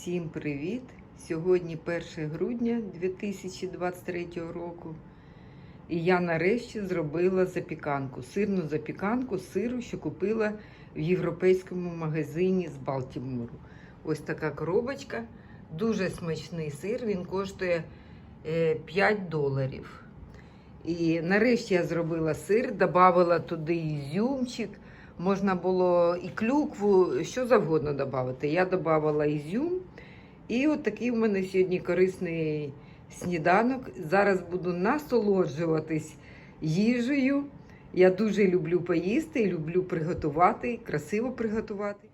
Всім привіт! Сьогодні 1 грудня 2023 року. І я нарешті зробила запіканку, сирну запіканку сиру, що купила в європейському магазині з Балтімору. Ось така коробочка. Дуже смачний сир, він коштує е, 5 доларів. І нарешті я зробила сир, додала туди ізюмчик. Можна було і клюкву, що завгодно додати. Я додавала ізюм. І от такий в мене сьогодні корисний сніданок. Зараз буду насолоджуватись їжею. Я дуже люблю поїсти, люблю приготувати, красиво приготувати.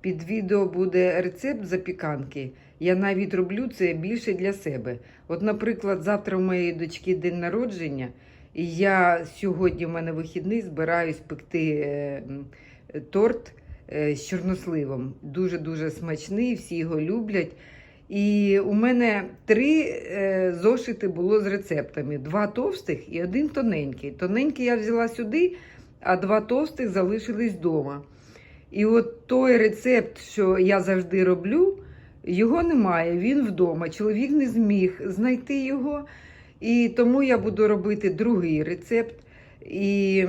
Під відео буде рецепт запіканки. Я навіть роблю це більше для себе. От, наприклад, завтра у моєї дочки день народження, я сьогодні в мене вихідний збираюсь пекти е, торт е, з чорносливом. Дуже-дуже смачний, всі його люблять. І у мене три е, зошити було з рецептами: два товстих і один тоненький. Тоненький я взяла сюди, а два товстих залишились вдома. І от той рецепт, що я завжди роблю, його немає. Він вдома. Чоловік не зміг знайти його. І тому я буду робити другий рецепт. І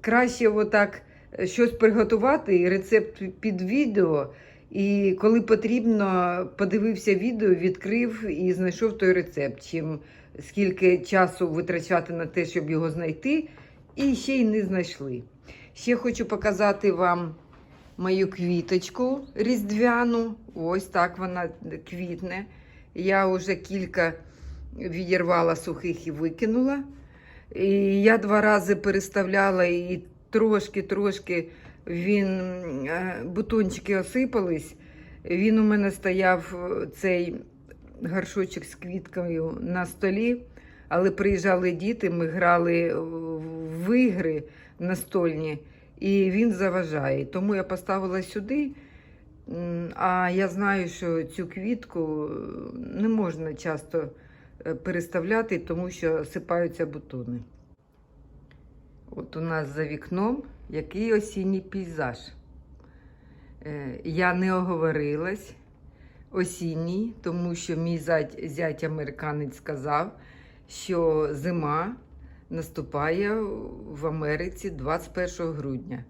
краще отак щось приготувати, рецепт під відео. І коли потрібно, подивився відео, відкрив і знайшов той рецепт. Чим скільки часу витрачати на те, щоб його знайти, і ще й не знайшли. Ще хочу показати вам мою квіточку різдвяну. Ось так вона квітне. Я вже кілька відірвала сухих і викинула. І я два рази переставляла і трошки-трошки він е, бутончики осипались. Він у мене стояв е, цей горшочок з квіткою на столі, але приїжджали діти, ми грали в ігри настольні, і він заважає. Тому я поставила сюди. А я знаю, що цю квітку е, не можна часто переставляти, тому що сипаються бутони. От у нас за вікном який осінній пейзаж. Е, Я не оговорилась осінній, тому що мій зять, зять американець сказав, що зима наступає в Америці 21 грудня.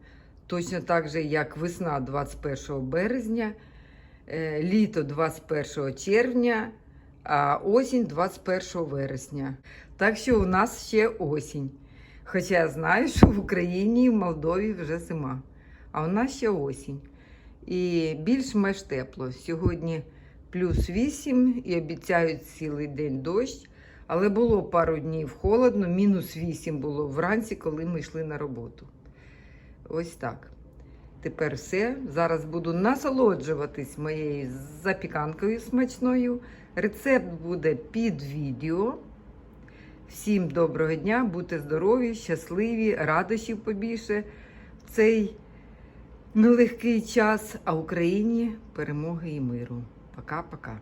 Точно так же, як весна 21 березня, е, літо 21 червня, а осінь 21 вересня. Так що у нас ще осінь. Хоча я знаю, що в Україні і в Молдові вже зима, а у нас ще осінь. І більш-менш тепло. Сьогодні плюс 8 і обіцяють цілий день дощ. Але було пару днів холодно, мінус 8 було вранці, коли ми йшли на роботу. Ось так. Тепер все. Зараз буду насолоджуватись моєю запіканкою смачною. Рецепт буде під відео. Всім доброго дня, будьте здорові, щасливі, радощів побільше в цей нелегкий час, а Україні перемоги і миру. Пока-пока.